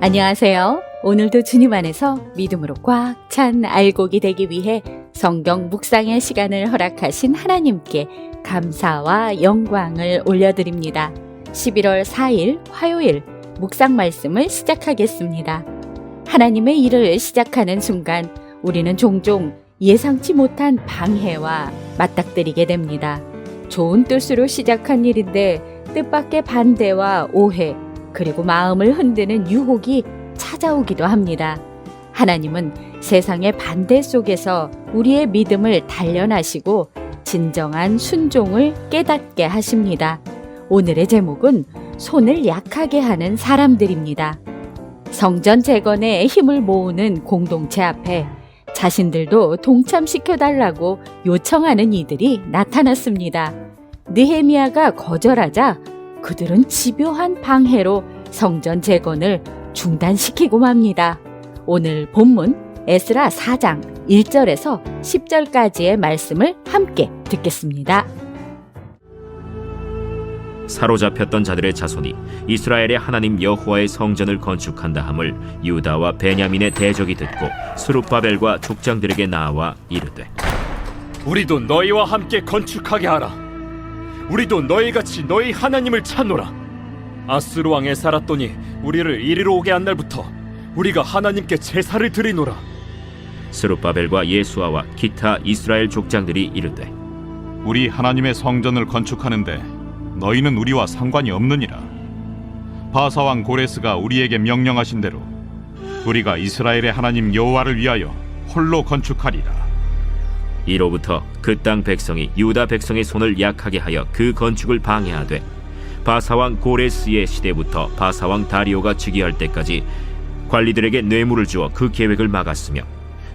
안녕하세요. 오늘도 주님 안에서 믿음으로 꽉 찬 알곡이 되기 위해 성경 묵상의 시간을 허락하신 하나님께 감사와 영광을 올려드립니다. 11월 4일 화요일 묵상 말씀을 시작하겠습니다. 하나님의 일을 시작하는 순간 우리는 종종 예상치 못한 방해와 맞닥뜨리게 됩니다. 좋은 뜻으로 시작한 일인데 뜻밖의 반대와 오해, 그리고 마음을 흔드는 유혹이 찾아오기도 합니다. 하나님은 세상의 반대 속에서 우리의 믿음을 단련하시고 진정한 순종을 깨닫게 하십니다. 오늘의 제목은 손을 약하게 하는 사람들입니다. 성전 재건에 힘을 모으는 공동체 앞에 자신들도 동참시켜달라고 요청하는 이들이 나타났습니다. 느헤미야가 거절하자 그들은 집요한 방해로 성전 재건을 중단시키고 맙니다. 오늘 본문 에스라 4장 1절에서 10절까지의 말씀을 함께 듣겠습니다. 사로잡혔던 자들의 자손이 이스라엘의 하나님 여호와의 성전을 건축한다 함을 유다와 베냐민의 대적이 듣고 스룹바벨과 족장들에게 나와 이르되 우리도 너희와 함께 건축하게 하라. 우리도 너희 같이 너희 하나님을 찾노라. 아스루 왕에 살았더니 우리를 이리로 오게 한 날부터 우리가 하나님께 제사를 드리노라. 스룹바벨과 예수아와 기타 이스라엘 족장들이 이르되 우리 하나님의 성전을 건축하는데 너희는 우리와 상관이 없느니라. 바사 왕 고레스가 우리에게 명령하신 대로 우리가 이스라엘의 하나님 여호와를 위하여 홀로 건축하리라. 이로부터 그 땅 백성이 유다 백성의 손을 약하게 하여 그 건축을 방해하되 바사왕 고레스의 시대부터 바사왕 다리오가 즉위할 때까지 관리들에게 뇌물을 주어 그 계획을 막았으며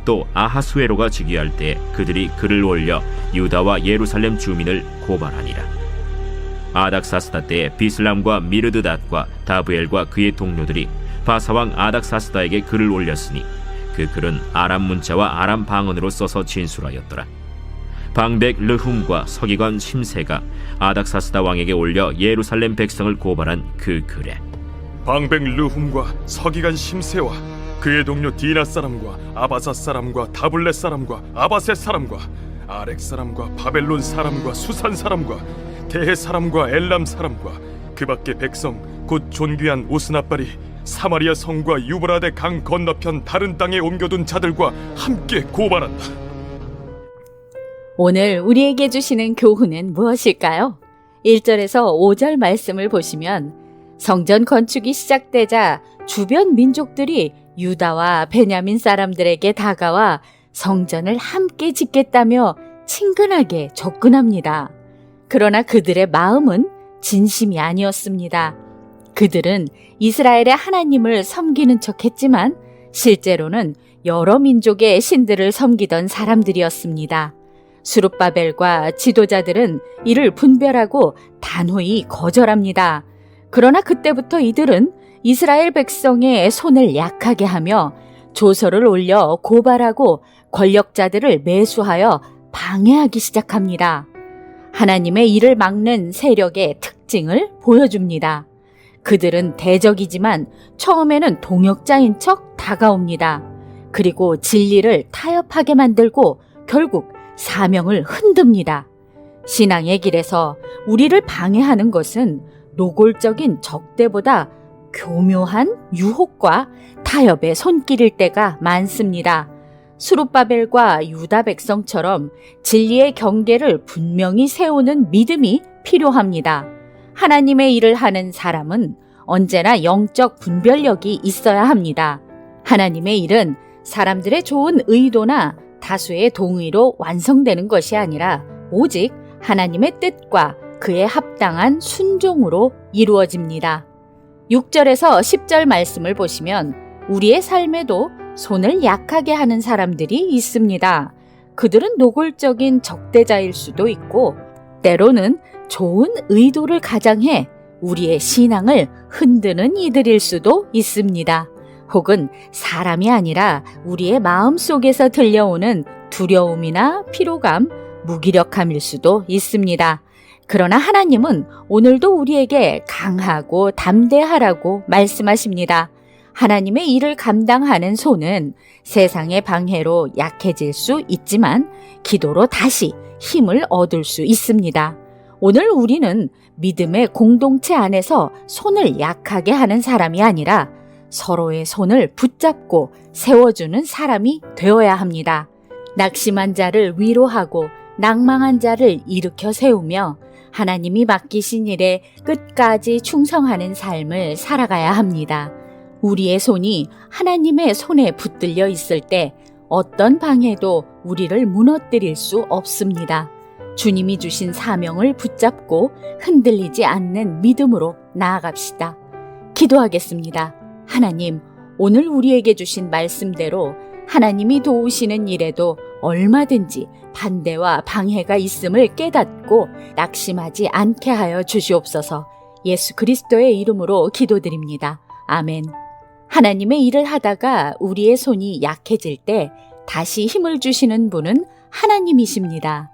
또 아하수에로가 즉위할 때 그들이 글을 올려 유다와 예루살렘 주민을 고발하니라. 아닥사스다 때에 비슬람과 미르드닷과 다브엘과 그의 동료들이 바사왕 아닥사스다에게 글을 올렸으니 그 글은 아람 문자와 아람 방언으로 써서 진술하였더라. 방백 르훔과 서기관 심세가 아닥사스다 왕에게 올려 예루살렘 백성을 고발한 그 글에 방백 르훔과 서기관 심세와 그의 동료 디나 사람과 아바사 사람과 다블렛 사람과 아바세 사람과 아렉 사람과 바벨론 사람과 수산 사람과 대해 사람과 엘람 사람과 그밖의 백성 곧 존귀한 오스나발이 사마리아 성과 유브라데 강 건너편 다른 땅에 옮겨둔 자들과 함께 고발한다. 오늘 우리에게 주시는 교훈은 무엇일까요? 1절에서 5절 말씀을 보시면 성전 건축이 시작되자 주변 민족들이 유다와 베냐민 사람들에게 다가와 성전을 함께 짓겠다며 친근하게 접근합니다. 그러나 그들의 마음은 진심이 아니었습니다. 그들은 이스라엘의 하나님을 섬기는 척 했지만 실제로는 여러 민족의 신들을 섬기던 사람들이었습니다. 수룹바벨과 지도자들은 이를 분별하고 단호히 거절합니다. 그러나 그때부터 이들은 이스라엘 백성의 손을 약하게 하며 조서를 올려 고발하고 권력자들을 매수하여 방해하기 시작합니다. 하나님의 일을 막는 세력의 특징을 보여줍니다. 그들은 대적이지만 처음에는 동역자인 척 다가옵니다. 그리고 진리를 타협하게 만들고 결국 사명을 흔듭니다. 신앙의 길에서 우리를 방해하는 것은 노골적인 적대보다 교묘한 유혹과 타협의 손길일 때가 많습니다. 수룹바벨과 유다 백성처럼 진리의 경계를 분명히 세우는 믿음이 필요합니다. 하나님의 일을 하는 사람은 언제나 영적 분별력이 있어야 합니다. 하나님의 일은 사람들의 좋은 의도나 다수의 동의로 완성되는 것이 아니라 오직 하나님의 뜻과 그에 합당한 순종으로 이루어집니다. 6절에서 10절 말씀을 보시면 우리의 삶에도 손을 약하게 하는 사람들이 있습니다. 그들은 노골적인 적대자일 수도 있고 때로는 좋은 의도를 가장해 우리의 신앙을 흔드는 이들일 수도 있습니다. 혹은 사람이 아니라 우리의 마음 속에서 들려오는 두려움이나 피로감, 무기력함일 수도 있습니다. 그러나 하나님은 오늘도 우리에게 강하고 담대하라고 말씀하십니다. 하나님의 일을 감당하는 손은 세상의 방해로 약해질 수 있지만 기도로 다시 힘을 얻을 수 있습니다. 오늘 우리는 믿음의 공동체 안에서 손을 약하게 하는 사람이 아니라 서로의 손을 붙잡고 세워주는 사람이 되어야 합니다. 낙심한 자를 위로하고 낭망한 자를 일으켜 세우며 하나님이 맡기신 일에 끝까지 충성하는 삶을 살아가야 합니다. 우리의 손이 하나님의 손에 붙들려 있을 때 어떤 방해도 우리를 무너뜨릴 수 없습니다. 주님이 주신 사명을 붙잡고 흔들리지 않는 믿음으로 나아갑시다. 기도하겠습니다. 하나님, 오늘 우리에게 주신 말씀대로 하나님이 도우시는 일에도 얼마든지 반대와 방해가 있음을 깨닫고 낙심하지 않게 하여 주시옵소서 예수 그리스도의 이름으로 기도드립니다. 아멘. 하나님의 일을 하다가 우리의 손이 약해질 때 다시 힘을 주시는 분은 하나님이십니다.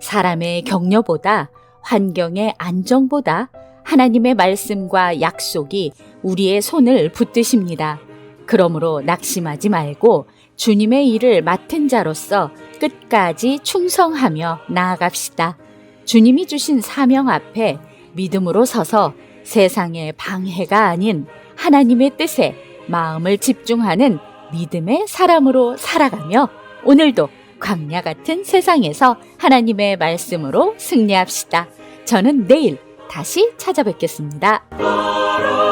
사람의 격려보다 환경의 안정보다 하나님의 말씀과 약속이 우리의 손을 붙드십니다. 그러므로 낙심하지 말고 주님의 일을 맡은 자로서 끝까지 충성하며 나아갑시다. 주님이 주신 사명 앞에 믿음으로 서서 세상의 방해가 아닌 하나님의 뜻에 마음을 집중하는 믿음의 사람으로 살아가며 오늘도 광야 같은 세상에서 하나님의 말씀으로 승리합시다. 저는 내일 다시 찾아뵙겠습니다.